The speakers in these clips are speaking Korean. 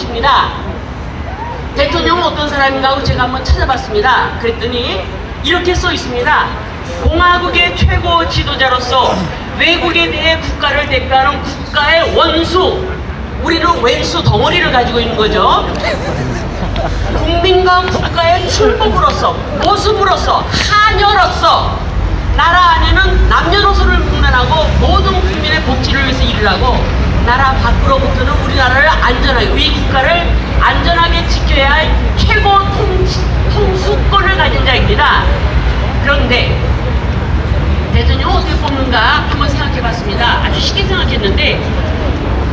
것입니다. 대통령은 어떤 사람인가 하고 제가 한번 찾아봤습니다. 그랬더니 이렇게 써 있습니다. 공화국의 최고 지도자로서 외국에 대해 국가를 대표하는 국가의 원수, 우리는 왼수 덩어리를 가지고 있는 거죠. 국민과 국가의 출복으로서, 모습으로서, 하녀로서 나라 안에는 남녀노소를 분간하고 모든 국민의 복지를 위해서 일을 하고 나라 밖으로부터는 우리나라를 안전하게 국가를 안전하게 지켜야 할 최고 통수권을 가진 자입니다. 그런데 대통령 어떻게 뽑는가 한번 생각해 봤습니다. 아주 쉽게 생각했는데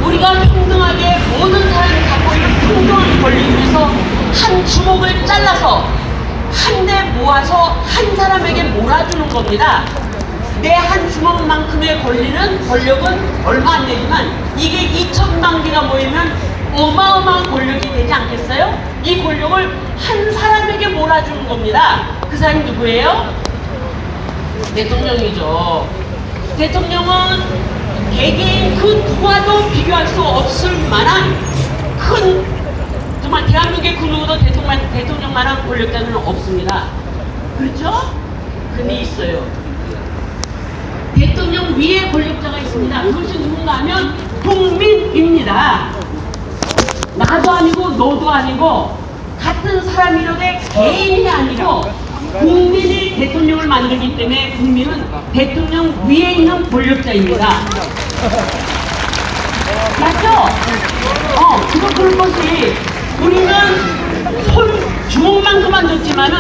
우리가 평등하게 모든 사람이 갖고 있는 평등한 권리를 위해서 한 주먹을 잘라서 한 대 모아서 한 사람에게 몰아주는 겁니다. 내 한 주먹만큼의 권리는 권력은 얼마 안 되지만 이게 2천만 개가 모이면 어마어마한 권력이 되지 않겠어요? 이 권력을 한 사람에게 몰아주는 겁니다. 그 사람이 누구예요? 대통령이죠. 대통령은 개개인 그 누구와도 비교할 수 없을 만한 큰 정말 대한민국의 그 누구도 대통령, 대통령만한 권력자는 없습니다. 그렇죠? 근데 있어요. 대통령 위에 권력자가 있습니다. 그것이 누군가 하면 국민입니다. 너도 아니고 같은 사람이라되 개인이 아니고 국민이 대통령을 만들기 때문에 국민은 대통령 위에 있는 권력자입니다. 맞죠? 어, 그거 그런 것이 우리는 손 주먹만큼만 줬지만은